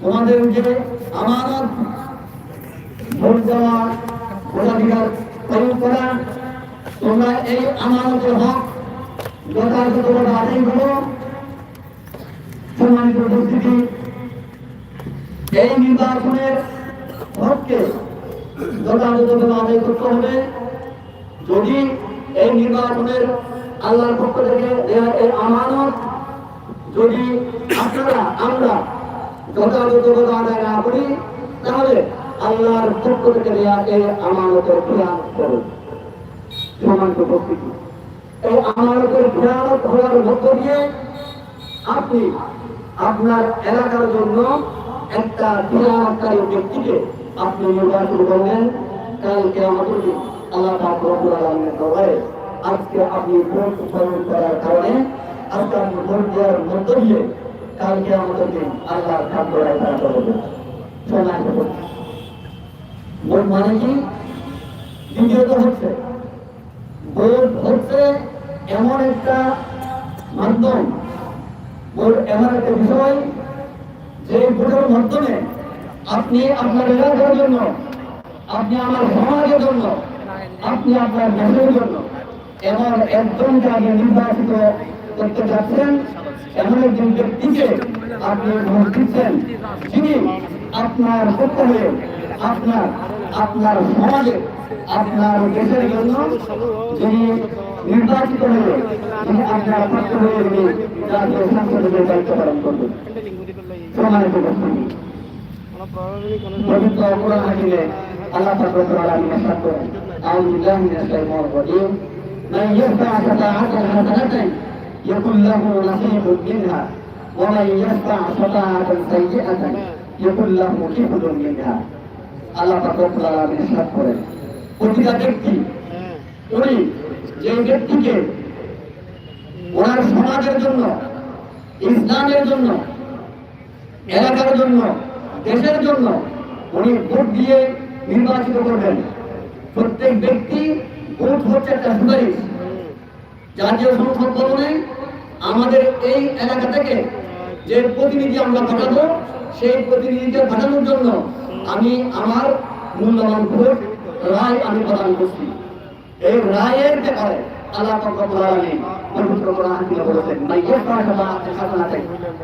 তোমাদের যে আমানত, ভোট দেওয়া ভোটাধিকার প্রয়োগ করা। তোমরা এই আমানতের হক আদায় করো। সম্মানিত উপস্থিতি, এই নির্বাচনের হককে যথাযথভাবে আদায় করতে হবে। যদি এই নির্বাচনের আল্লাহর পক্ষ থেকে এই আমানত, যদি আপনারা, আমরা যথাযথভাবে আদায় না করি, তাহলে আল্লাহর পক্ষ থেকে দেওয়া এই আমানতের খেয়াল করুন সমান্ত উপস্থিতি। এই আমানতের খেয়ালত হওয়ার মধ্য দিয়ে আপনি আপনার এলাকার জন্য একটা খেয়ালকারী ব্যক্তিকে আপনি নির্বাচন করবেন কালকে আমাদের আল্লাহ আজকে আপনি ভোট করার কারণে আজকে ভোট দেওয়ার মধ্য দিয়ে কালকে আমাদেরকে আল্লাহ খাদ্য ভোট মানে কি? দ্বিতীয়ত হচ্ছে ভোট হচ্ছে এমন একটা মাধ্যম ভোট এমন একটা বিষয় যে ভোটের মাধ্যমে আপনি আপনার এলাকার জন্য, আপনি আমার সমাজের জন্য, আপনি আপনার দেশের জন্য এমন একজনকে আগে নির্বাচিত করতে যাচ্ছেন। এমন একজন ব্যক্তিকে আপনি ভোট দিচ্ছেন যিনি আপনার পক্ষ আপনার আপনার সমাজে, আপনার দেশের জন্য যিনি নির্বাচিত হয়ে, যিনি আপনার পক্ষ হয়ে যিনি জাতীয় সংসদের দায়িত্ব পালন করবেন। সম্মানিত আল্লাহ লাহু নাসীবুন মিনহা ওয়া মান ইয়াসা শাফাআতান সাইয়্যাতান ইয়াকুল লাহু কিফলুন মিনহা আল্লাহ পাক রব্বুল আলামিন ইরশাদ করেন। প্রতিটা ব্যক্তি উনি যে ব্যক্তিকে ওনার সমাজের জন্য, ইসলামের জন্য, এলাকার জন্য, দেশের জন্য উনি ভোট দিয়ে নির্বাচিত করবেন। প্রত্যেক ব্যক্তি ভোট হচ্ছে একটা সুপারিশ। জাতীয় সংসদ ভবনে আমাদের এই এলাকা থেকে যে প্রতিনিধি আমরা পাঠাবো, সেই প্রতিনিধিকে পাঠানোর জন্য আমি আমার মূল্যবান ভোট, রায় আমি প্রদান করছি। এই রায়ের ব্যাপারে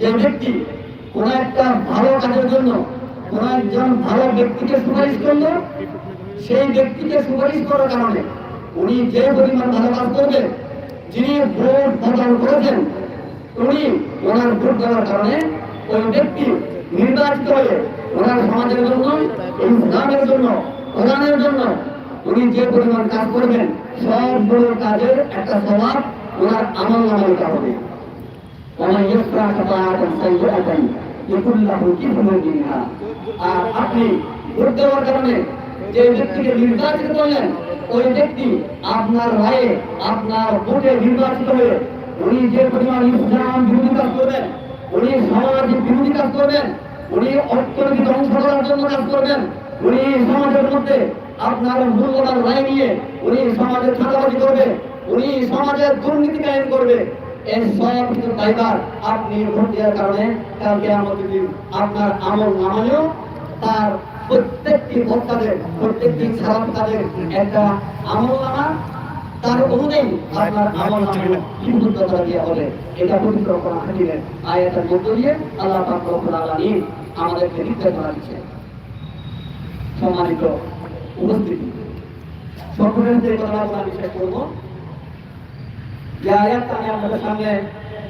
যে একটা ভালো কাজের জন্য একজন ভালো ব্যক্তিকে সেই ব্যক্তিকে সুপারিশ করার কারণে উনি যে পরিমাণ ভালো কাজ করবেন যিনি ভোট প্রদান করেছেন, উনি ওনার ভোট দেওয়ার কারণে ওই ব্যক্তি নির্বাচিত হয়ে ওনার সমাজের জন্য, ইসলামের জন্য প্রধানের জন্য উনি যে পরিমাণ কাজ করবেন সবগুলো কাজের একটা স্বভাব ওনার আমল নামের কারণে আর আপনি ভোট দেওয়ার কারণে যে ব্যক্তিকে নির্বাচিত করলেন, ওই ব্যক্তি আপনার রায়ে, আপনার ভোটে নির্বাচিত হয়ে উনি যে পরিমাণ ইসলাম বিরোধী কাজ করবেন, উনি সমাজ বিরোধী কাজ করবেন, উনি অর্থনীতি ধ্বংস করার জন্য কাজ করবেন, উনি সমাজের মধ্যে আপনার মূল্যবান রায় নিয়ে উনি সমাজের ছাড়াবাজি করবে, উনি সমাজের দুর্নীতি কায়েম করবে, এই সব দায়বার আপনি ভোট দেওয়ার কারণে কালকে আমাদের আপনার আমল নামালেও তার প্রত্যেকটি কাজের প্রত্যেকটি খারাপ কাজের একটা আমল নামা, তার অনুযায়ী আপনার আমল নামে করা দেওয়া হবে। এটা পবিত্র কোরআন হাকিমের আয়াতের মধ্য দিয়ে আল্লাহ পাক রব্বুল আলামিন আমাদেরকে নির্দেশ করা দিচ্ছে সম্মানিত উপস্থিতি। সকলের যে কথা আমরা বিষয় করব, যে আয়াতটা আমি আপনাদের সামনে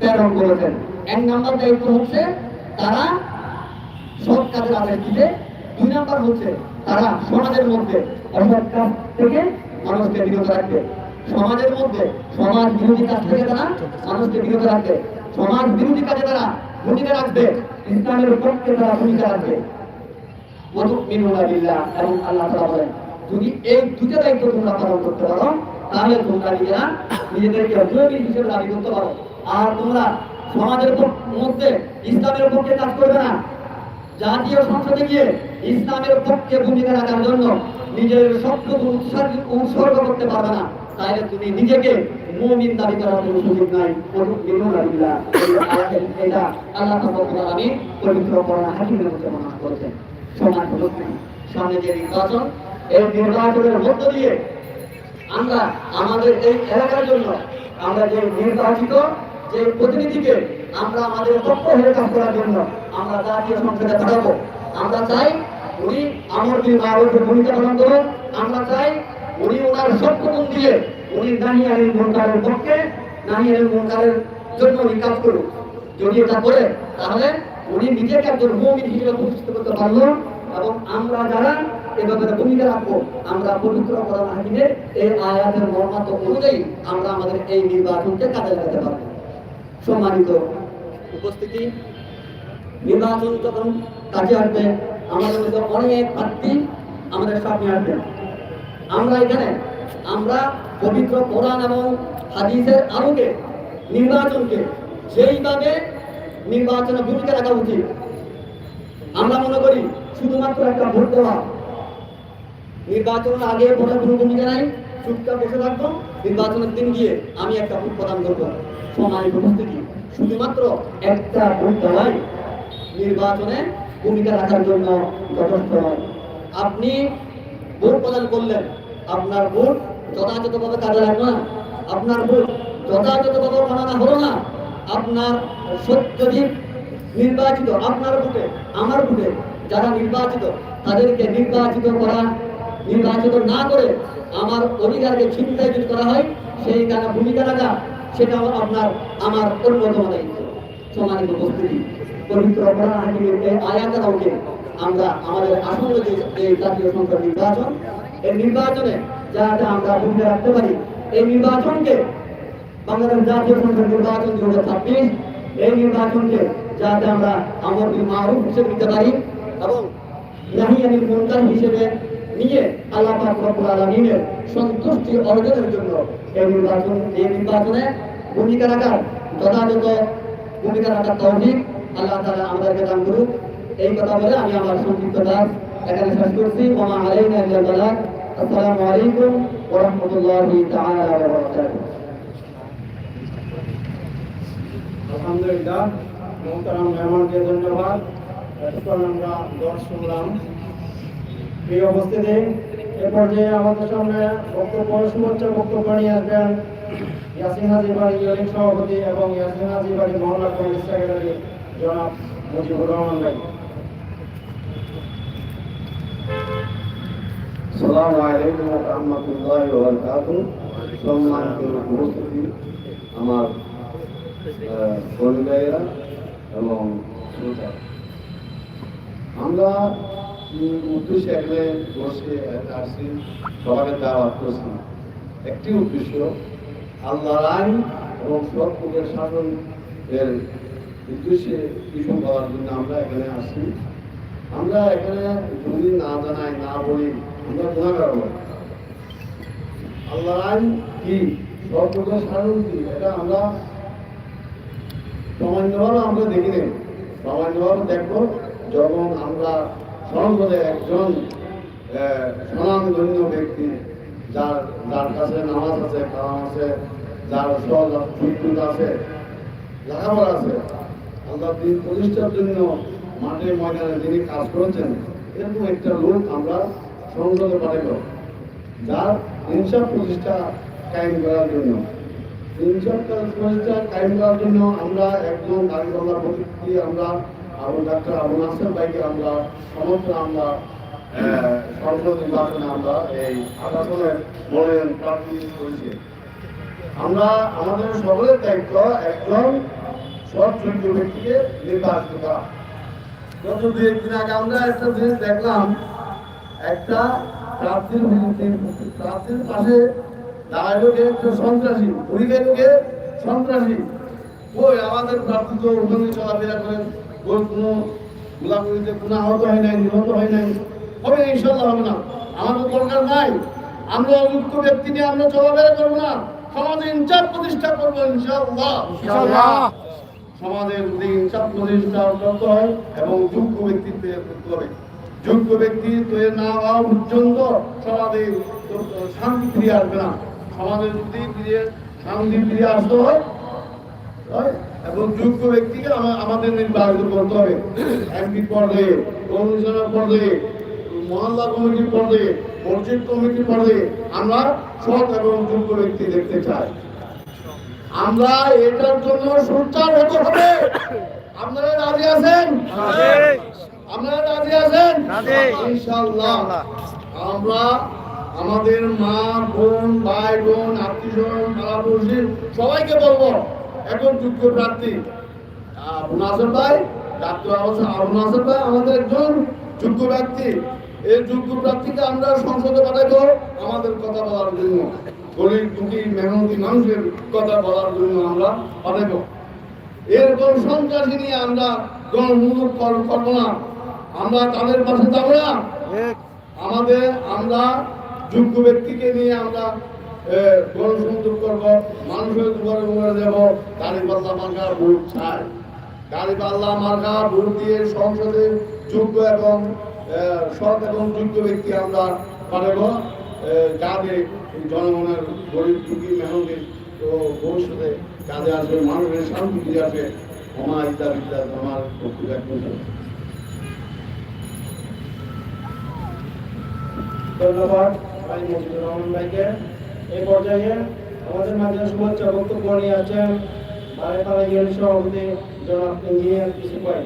প্রেরণ করেছেন। এক নাম্বার দায়িত্ব হচ্ছে, তারা সৎ কাজের আদেশ দিতে দুই নাম্বার হচ্ছে, তারা সমাজের মধ্যে অসৎ থেকে মানুষকে বিরত রাখবে। সমাজের মধ্যে সমাজ বিরোধী কাজ থেকে তারা মানুষকে বিরত রাখবে। সমাজ বিরোধী কাজে তারা ভূমিকা রাখবে। ইসলামের পক্ষে তারা ভূমিকা রাখবে। যদি এই দুটো দায়িত্ব তোমরা পালন করতে পারো, তাহলে তোমরা নিজেদেরকে মুমিন হিসেবে দাবি করতে পারো। আর তোমরা সমাজের মধ্যে ইসলামের পক্ষে কাজ করবে না। জাতীয় সংসদে গিয়ে ইসলামের পক্ষে ভূমিকা রাখার জন্য নিজের সবটুকু উৎসর্গ উৎসর্গ করতে পারবে না। তাহলে তুমি নিজেকে মুমিন দাবি করার কোনো সুযোগ নাই। এটা আল্লাহ আমি পবিত্র কোরআন হাকিমের মধ্যে বর্ণনা করেছেন। সমাজ যে নির্বাচন, এই নির্বাচনের মধ্য দিয়ে আমরা আমাদের এই এলাকার জন্য আমরা যে নির্বাচিত যে প্রতিনিধিকে আমরা আমাদের পক্ষ হয়ে কাজ করার জন্য আমরা জাতীয় সংসদে পাঠাবো আমরা চাই উনি আমর বিন মারুফের ভূমিকা পালন করুন আমরা চাই উনি ওনার সত্যগুণ দিয়ে উনি নাহি আলীর মনকারের পক্ষে, নাহি আলীর মনকারের জন্য উনি কাজ করুন যদি এটা করে, তাহলে উনি নিজেকে একজন মুমিন হিসেবে প্রতিষ্ঠিত করতে পারল এবং আমরা যারা এ ভূমিকা রাখব, আমরা পবিত্র কোরআন হাকিমের এই আয়াতের মর্মাত অনুযায়ী আমরা আমাদের এই নির্বাচনকে কাজে লাগাতে পারব। সম্মানিত উপস্থিতি, নির্বাচন যখন কাজে আসবে। আমাদের মধ্যে অনেক প্রার্থী আমাদের সামনে আসবেন আমরা এখানে, আমরা পবিত্র কোরআন এবং হাদিসের আলোকে, নির্বাচনকে সেইভাবে নির্বাচনে ভূমিকা রাখা উচিত, আমরা মনে করি শুধুমাত্র একটা ভোট দেওয়া। নির্বাচনের আগে ভোটের কোনো ভূমিকা নাই। চুপচাপ বসে থাকব। নির্বাচনের দিন গিয়ে আমি একটা ভোট প্রদান করব। সম্মানিত উপস্থিতি। শুধুমাত্র একটা ভোট দেওয়াই নির্বাচনে ভূমিকা রাখার জন্য যথেষ্ট। নয় আপনি ভোট প্রদান করলেন। আপনার ভোট যথাযথভাবে কাজে লাগল না। আপনার ভোট যথাযথভাবে গণনা হলো না। আপনার সত্যজিৎ নির্বাচিত। আপনার ভোটে, আমার ভোটে যারা নির্বাচিত, তাদেরকে নির্বাচিত করা নির্বাচিত না করে আমার অধিকারকে ছিনতাই যদি করা হয়, সেই কারণে ভূমিকা রাখা, সেটা আপনার, আমার অন্যতম দায়িত্ব সম্মানিত উপস্থিতি। পবিত্র আয়াতের আমরা আমাদের আসন্ন যে জাতীয় সংসদ নির্বাচন, এই নির্বাচনে যাতে আমরা ভূমিকা রাখতে পারি, এই নির্বাচনকে বাংলাদেশ জাতীয় সংসদ নির্বাচন দু হাজার ছাব্বিশ, এই নির্বাচনকে যাতে আমরা আমার মারুফ হিসেবে নিতে পারি এবং নাহিয়ানির মুনকার হিসেবে নিয়ে আল্লাহ রব্বুল আলামিনের সন্তুষ্টি অর্জনের জন্য এই নির্বাচন, এই নির্বাচনে ভূমিকা রাখার যথাযথ ভূমিকা রাখার তৌফিক আল্লাহ তাআলা আমাদেরকে দান করুক। এই কথা বলে আমি আমার সংক্ষিপ্ত কাজ এখানে শেষ করছি। ওমা আলাইনা আসসালামু আলাইকুম ওয়া রাহমাতুল্লাহি তাআলা ওয়া বারাকাতুহু। আলহামদুলিল্লাহ, মোহতারাম মেহমানকে ধন্যবাদ। এখন আমরা দশ শুনলাম এই অবস্থিতি এ পর্যায়ে আমাদের সামনে বক্তব্য সুমঞ্চ বক্তব্য নিয়ে আসবেন ইয়াসিন হাজি বাড়ি ইউনিট সভাপতি এবং ইয়াসিন হাজি বাড়ি মহল্লা কমিটি সেক্রেটারি জনাব মুজিবুর রহমান ভাই। সালামু আলাইকুম ওয়া রাহমাতুল্লাহি সম্মানিত উপস্থিতি, আমার বন্ধুরা এবং আমরা উদ্দেশ্যে এখানে বসে আসছি সবাইকে দাওয়াত করছি। একটি উদ্দেশ্য, আল্লাহর আইন এবং সৎপথের শাসন এর উদ্দেশ্যে কিছু বলার জন্য আমরা এখানে আসছি আমরা এখানে যদি না জানাই, না বলি, আমরা গুণাগার হব আল্লাহর আইন কি? সর্বপ্রকার সাধারণ কি? এটা আমরা সামান্যভাবে আমরা দেখি নেই। সামান্যভাবে দেখব, যখন আমরা সমাজে একজন স্বনামধন্য ব্যক্তি, যার যার কাছে নামাজ আছে, কালাম আছে, যার সুযোগ আছে, লেখাপড়া আছে। আল্লাহ দিন প্রতিষ্ঠার জন্য মাঠে ময়দানে যিনি কাজ করেছেন, এরকম একটা লোক আমরা সংসদে পাঠাইল যার ইনসাফ প্রতিষ্ঠা কায়েম করার জন্য। ইনসাফ প্রতিষ্ঠা কায়েম করার জন্য আমরা একজন দাঁড়িয়ে প্রতিক্রিয়া আমরা ডাক্তার আবু নাসের ভাইকে আমরা, সমস্ত আমরা সংসদ আমরা এই আদালতের মনোনয়ন প্রার্থী করেছি। আমরা, আমাদের সকলের দায়িত্ব একজন সৎ চরিত্র ব্যক্তিকে নির্বাচিত করা। গত দু একদিন আগে আমরা একটা জিনিস দেখলাম, একটা প্রার্থীর প্রার্থীর পাশে দাঁড়ায় একটা সন্ত্রাসী লোকে সন্ত্রাসী। ওই আমাদের প্রার্থী তো ওখানে চলাফেরা করেন। ওর কোনো গোলাগুলিতে কোনো আহত হয় নাই নিহত হয় নাই। হবে না ইনশাল্লাহ হবে না। আমাদের দরকার নাই। আমরা অযুক্ত ব্যক্তি নিয়ে আমরা চলাফেরা করব না। সমাজে ইনচাপ প্রতিষ্ঠা করব ইনশাল্লাহ সমাজের যদি ইনসাফ প্রতিষ্ঠা করতে হয় এবং যোগ্য ব্যক্তিত্ব করতে হবে। যোগ্য ব্যক্তি তৈরি না হওয়া পর্যন্ত সমাজে শান্তি ফিরে আসবে না। সমাজে যদি ফিরে শান্তি ফিরে আসতে হয়, এবং যোগ্য ব্যক্তিকে আমাদের নির্বাচিত করতে হবে। এমপি পর্যায়ে কমিশনার পর্যায়ে মহল্লা কমিটির পর্যায়ে মসজিদ কমিটির পর্যায়ে আমরা সৎ এবং যোগ্য ব্যক্তি দেখতে চাই। আমরা এটার জন্য সোচ্চার হতে হবে। আপনারা রাজি আছেন? আপনারা রাজি আছেন? ইনশাআল্লাহ। আমরা আমাদের মা বোন ভাই বোন আত্মীয় পাড়াপড়শি সবাইকে বলব এখন যোগ্য প্রার্থী। নাসর ভাই ডাক্তার নাসর ভাই আমাদের একজন যোগ্য ব্যক্তি। এই যোগ্য প্রার্থীকে আমরা সংসদে পাঠাবো আমাদের কথা বলার জন্য। গরিব দুঃখী মেহনতি মানুষের কথা বলার জন্য আমরা পাঠাবো এরকম সন্ত্রাসী নিয়ে আমরা গণমূলক করব না। আমরা তাদের পাশে যাব না। আমাদের আমরা যোগ্য ব্যক্তিকে নিয়ে আমরা গণসংযোগ করব, মানুষের দুয়ারে দুয়ারে দেব, গাড়ি পাল্লা মার্কা ভোট চাই গাড়ি পাল্লা মার্কা ভোট দিয়ে সংসদে যোগ্য এবং সৎ এবং যোগ্য ব্যক্তি আমরা জনগণের গরিব দুঃখী ভবিষ্যতে কাজে আসবে, মানুষের শান্তি ধন্যবাদ। ভাই মজিদুর রহমান ভাইকে। এই পর্যায়ে আমাদের মাঝে শুভেচ্ছা বক্তব্য নিয়ে আছেন বারেপাড়া ইউনিয়ন সভাপতি জনাব ইঞ্জিনিয়ার কৃষি পাই